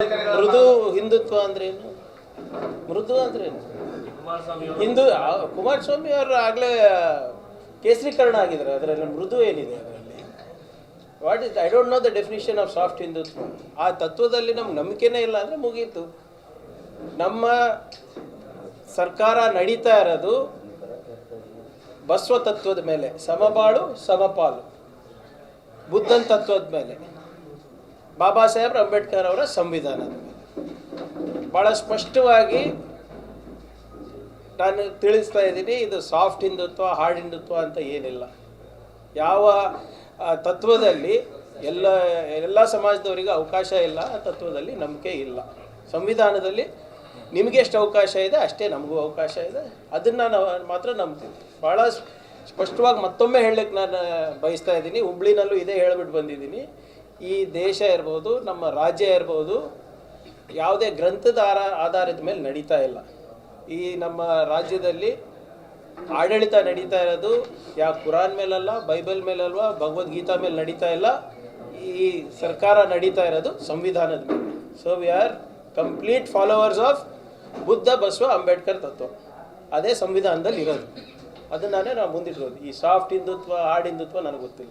ಮೃದು ಹಿಂದುತ್ವ ಅಂದ್ರೇನು ಮೃದು ಅಂದ್ರೇನು ಹಿಂದೂ ಆ, ಕುಮಾರಸ್ವಾಮಿ ಅವರು ಆಗ್ಲೇ ಕೇಸರೀಕರಣ ಆಗಿದ್ದಾರೆ. ಅದರಲ್ಲಿ ಮೃದು ಏನಿದೆ ಅದರಲ್ಲಿ? What is I don't know the definition of soft Hindutva. ಆ ತತ್ವದಲ್ಲಿ ನಮ್ಗೆ ನಂಬಿಕೆನೇ ಇಲ್ಲ ಅಂದ್ರೆ ಮುಗೀತು. ನಮ್ಮ ಸರ್ಕಾರ ನಡೀತಾ ಇರೋದು ಬಸವ ತತ್ವದ ಮೇಲೆ. ಸಮಬಾಳು ಸಮಪಾಲು. ಬುದ್ಧನ ತತ್ವದ ಮೇಲೆ. ಬಾಬಾ ಸಾಹೇಬ್ ಅಂಬೇಡ್ಕರ್ ಅವರ ಸಂವಿಧಾನ. ಬಹಳ ಸ್ಪಷ್ಟವಾಗಿ ನಾನು ತಿಳಿಸ್ತಾ ಇದ್ದೀನಿ, ಇದು ಸಾಫ್ಟ್ ಹಿಂದುತ್ವ ಹಾರ್ಡ್ ಹಿಂದುತ್ವ ಅಂತ ಏನಿಲ್ಲ. ಯಾವ ತತ್ವದಲ್ಲಿ ಎಲ್ಲ ಎಲ್ಲ ಸಮಾಜದವರಿಗೆ ಅವಕಾಶ ಇಲ್ಲ, ಆ ತತ್ವದಲ್ಲಿ ನಂಬಿಕೆ ಇಲ್ಲ. ಸಂವಿಧಾನದಲ್ಲಿ ನಿಮಗೆ ಎಷ್ಟು ಅವಕಾಶ ಇದೆ, ಅಷ್ಟೇ ನಮಗೂ ಅವಕಾಶ ಇದೆ. ಅದನ್ನು ನಾವು ಮಾತ್ರ ನಂಬ್ತೀವಿ. ಭಾಳ ಸ್ಪಷ್ಟವಾಗಿ ಮತ್ತೊಮ್ಮೆ ಹೇಳಲಿಕ್ಕೆ ನಾನು ಬಯಸ್ತಾ ಇದ್ದೀನಿ, ಹುಬ್ಳಿನಲ್ಲೂ ಇದೇ ಹೇಳ್ಬಿಟ್ಟು ಬಂದಿದ್ದೀನಿ. ಈ ದೇಶ ಇರ್ಬೋದು, ನಮ್ಮ ರಾಜ್ಯ ಇರ್ಬೋದು, ಯಾವುದೇ ಗ್ರಂಥದ ಆಧಾರದ ಮೇಲೆ ನಡೀತಾ ಇಲ್ಲ. ಈ ನಮ್ಮ ರಾಜ್ಯದಲ್ಲಿ ಆಡಳಿತ ನಡೀತಾ ಇರೋದು ಯಾವ ಕುರಾನ್ ಮೇಲಲ್ಲ, ಬೈಬಲ್ ಮೇಲಲ್ವ, ಭಗವದ್ಗೀತಾ ಮೇಲೆ ನಡೀತಾ ಇಲ್ಲ, ಈ ಸರ್ಕಾರ ನಡೀತಾ ಇರೋದು ಸಂವಿಧಾನದ ಮೇಲೆ. So we are complete followers of Buddha, Basava, Ambedkar ತತ್ವ. ಅದೇ ಸಂವಿಧಾನದಲ್ಲಿ ಇರೋದು. ಅದನ್ನೇ ನಾವು ಮುಂದಿಟ್ಟಿರೋದು. ಈ ಸಾಫ್ಟ್ ಹಿಂದುತ್ವ ಹಾರ್ಡ್ ಹಿಂದುತ್ವ ನನಗೆ ಗೊತ್ತಿಲ್ಲ.